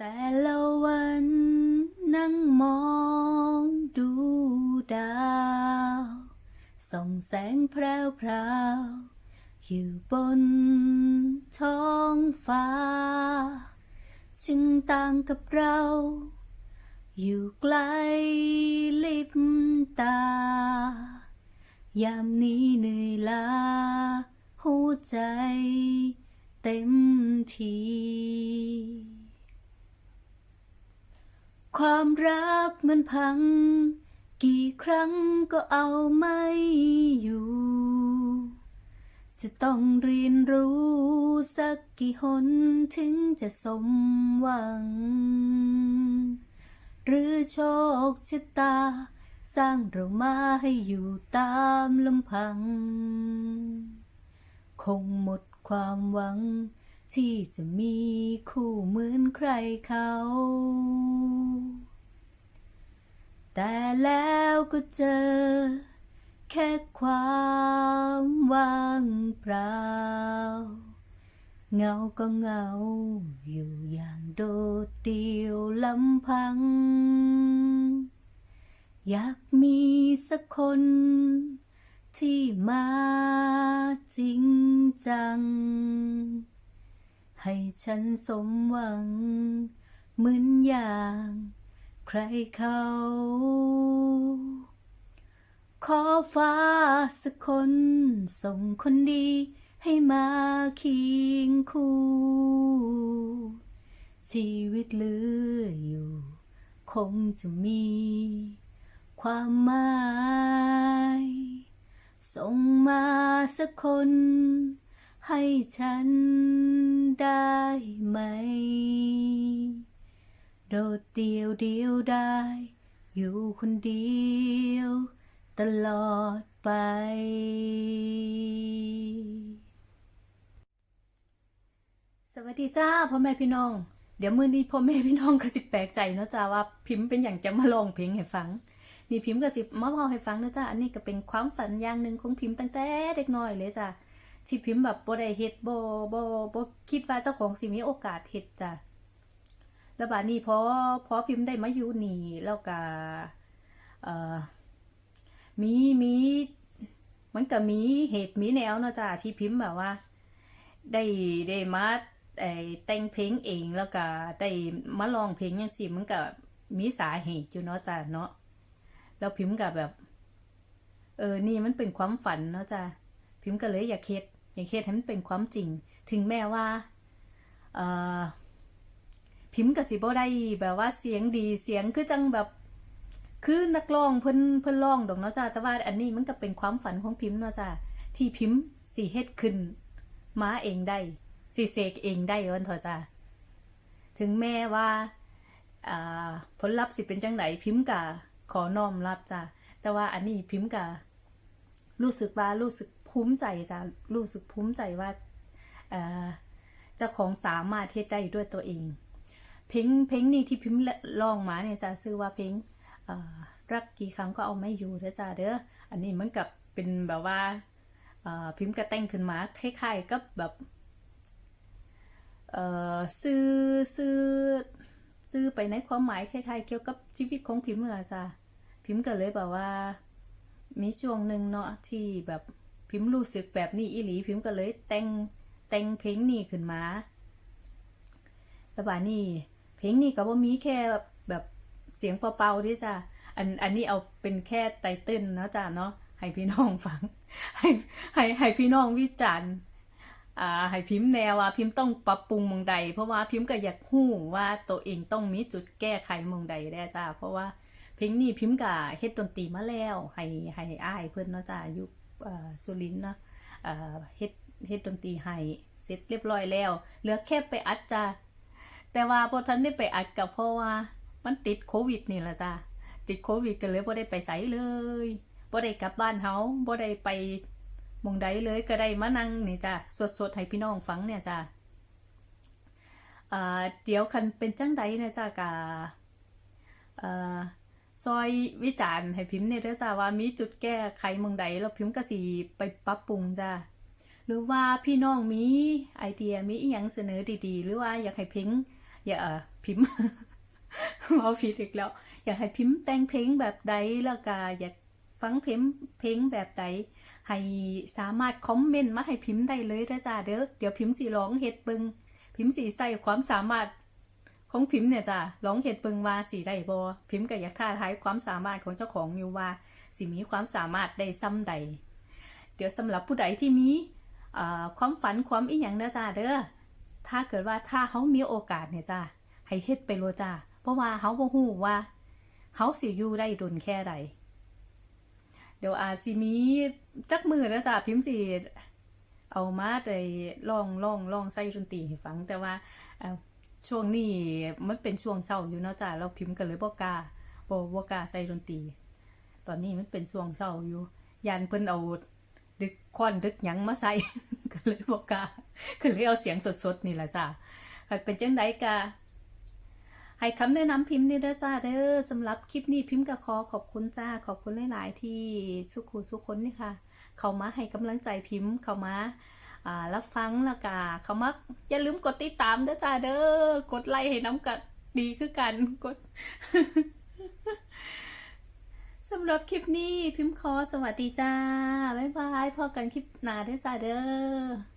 แต่ละวันนั่งมองดูดาว ส่องแสงแพรวพราวๆอยู่บนท้องฟ้า จึงต่างกับเรา อยู่ไกลลิบตา ยามนี้เหนื่อยล้าหัวใจเต็มที ความรักมันพัง กี่ครั้งก็เอาไม่อยู่ จะต้องเรียนรู้สักกี่หนถึงจะสมหวัง หรือโชคชะตา สร้างเรามาให้อยู่ตามลำพัง คงหมดความหวัง ที่จะมีคู่เหมือนใครเขา แต่แล้วก็เจอ แค่ความว่างเปล่า เงาก็เงา อยู่อย่างโดดเดี่ยวลำพัง อยากมีสักคน ที่มาจริงจัง ให้ฉันสมหวัง เหมือนอย่าง ใครเขา ขอฟ้าสักคนส่งคนดีให้มาเคียงคู่ ชีวิตเหลืออยู่ คงจะมี ความหมายส่งมาสักคน ให้ฉันได้ไหม โดดเดียวเดียวได้ อยู่คนเดียว ตลอดไป สวัสดีจ้าพ่อแม่พี่น้อง เดี๋ยวมือนี้พ่อแม่พี่น้องก็สิแปลกใจเนาะจ้าว่าพิมพ์เป็นอย่างจะมาลองเพลงให้ฟัง นี่พิมพ์ก็สิมาเล่าให้ฟังนะจ้าอันนี้ก็เป็นความฝันอย่างหนึ่งของพิมพ์ตั้งแต่เด็กน้อยเลยจ้าที่พิมพ์แบบบ่ได้เฮ็ดบ่บ่บ่คิดว่าเจ้าของสิมีโอกาสเฮ็ดจ้า แล้วบัดนี้พอพอพิมพ์ได้มาอยู่นี่แล้วก็เอ่อมีมีมันก็มีเหตุมีแนวเนาะจ้าที่พิมพ์แบบว่า ได้ได้มาไอ้แต่งเพลงเองแล้วก็ได้มาร้องเพลงจังซี่มันก็มีสาเหตุอยู่เนาะจ้ะเนาะแล้วพิมพ์ก็แบบ เออนี่มันเป็นความฝันเนาะจ้ะพิมพ์ก็เลยอยากเฮ็ดอยากเฮ็ดให้มันเป็นความจริง ถึงแม้ว่า เอ่อ พิมพ์ก็สิบ่ได้แบบว่าเสียงดีเสียงคือจังแบบ คือนักร้องเพิ่นเพิ่นร้องดอกเนาะจ้ะแต่ว่าอันนี้มันก็เป็นความฝันของพิมพ์เนาะจ้ะที่พิมพ์สิเฮ็ดขึ้นมาเองได้สิเสกเองได้วันเถอะจ้าถึงแม้ว่าอ่าผลลัพธ์สิเป็นจังไหนพิมพ์กะขอน้อมรับจ้าแต่ว่าอันนี้พิมพ์กะรู้สึกว่ารู้สึกภูมิใจจ้ารู้สึกภูมิใจว่าเจ้าของสามารถเทศได้ด้วยตัวเอง เพลงเพลงนี้ที่พิมพ์ลองมาเนี่ยจ้าชื่อว่าเพลงรักกี่ครั้งก็เอาไม่อยู่เด้อจ้าเด้ออันนี้เหมันกับเป็นแบบว่าพิมพ์กระแต่งขึ้นมาคล้ายๆกับแบบซื้อซื้อซื้อไปในความหมายคล้ายๆเกี่ยวกับชีวิตของพิมพ์อะจ้ะพิมพ์ก็เลยแบบว่า มีช่วงหนึ่งเนาะที่แบบพิมพ์รู้สึกแบบนี้อีหลีพิมพ์ก็เลยแต่งแต่งเพลงนี้ขึ้นมาแล้วบานี้ ลงนี้ก็บ่มีแค่แบบเสียงเปล่าๆที่จ้ะอันอันนี้เอาเป็นแค่ไตเติ้ลเนาะจ้ะเนาะให้พี่น้องฟัง ให้ให้ให้พี่น้องวิจารณ์อ่าให้พิมพ์แนวว่าพิมพ์ต้องปรับปรุงมองใด เพราะว่าพิมพ์ก็อยากฮู้ว่าตัวเองต้องมีจุดแก้ไขมองใดได้จ้าเพราะว่าเพลงนี้พิมพ์ก็เฮ็ดดนตรีมาแล้วให้ให้อ้ายเพิ่นเนาะจ้าอยู่สุรินทร์เนาะเอ่อเฮ็ดเฮ็ดดนตรีให้เสร็จเรียบร้อยแล้ว เหลือแค่ไปอัดจ้า แต่ว่าพอทันได้ไปอัดก็เพราะว่า มันติดโควิดนี่แหละจ้าติดโควิดก็เลยบ่ได้ไปไสเลยบ่ได้กลับบ้านเฮาบ่ได้ไปมงใดเลยก็ได้มานั่งนี่จ้ะสดๆให้พี่น้องฟังเนี่ยจ้ะอ่าเดี๋ยวคันเป็นจังใดเนี่ยจ้ะกะเอ่อซอยวิจารณ์ให้พิมพ์เนี่ยเด้อจ้ะว่ามีจุดแก้ไขมงใดแล้วพิมพ์ก็สิไปปรับปรุงจ้ะหรือว่าพี่น้องมีไอเดียมีอีหยังเสนอดีๆ หรือว่าอยากให้พลง อย่าพิมพ์เอาผิดอีกแล้ว อยากให้พิมพ์แต่งเพลงแบบใดแล้วก็อยากฟังเพลงเพลงแบบใดให้สามารถคอมเมนต์มาให้พิมพ์ได้เลยนะจ้าเด้อเดี๋ยวพิมพ์สิร้องเฮ็ดเบิงพิมพ์สิใส่ความสามารถของพิมพ์เนี่ยจ้าร้องเฮ็ดเบิงว่าสิได้บ่พิมพ์ก็อยากท้าทายความสามารถของเจ้าของอยู่ว่าสิมีความสามารถได้ซ้ำใด เดี๋ยวสำหรับผู้ใดที่มีความฝันความอีหยังนะจ้าเด้อ ถ้าเกิดว่าถ้าเฮามีโอกาสเนี่ยจ้าให้เฮ็ดไปโลจ้าเพราะว่าเฮาบ่ฮู้ว่าเฮาสิอยู่ได้ดนแค่ใดเดี๋ยวอาจสิมีจักมือแล้วจ้าพิมพ์สิเอามาได้ลองลองลองใส่ดนตรีให้ฟัง แต่ว่าช่วงนี้มันเป็นช่วงเช้าอยู่เนาะจ้าแล้วพิมพ์ก็เลยบ่กล้าบ่บ่กล้าใส่ดนตรีตอนนี้มันเป็นช่วงเช้าอยู่ยันเพิ่นเอาดึกคอนดึกหยังมาใส่ก็เลยบ่กล้า ก็เลยเอาเสียงสดๆนี่แหละจ้าคันเป็นจังไดกะให้คำแนะนำพิมพ์นี่เด้อจ้าเด้อสำหรับคลิปนี้พิมพ์ก็ขอขอบคุณจ้าขอบคุณหลายๆที่สุขุสุขคนนี่ค่ะ เขามาให้กำลังใจพิมพ์เขามาอ่ารับฟังแล้วก็เขามาอย่าลืมกดติดตามเด้อจ้าเด้อกดไลค์ให้น้ำกัดดีคือกันกดสำหรับคลิปนี้พิมพ์ขอสวัสดีจ้า บ๊ายบายพอกันคลิปหน้าเด้อจ้าเด้อ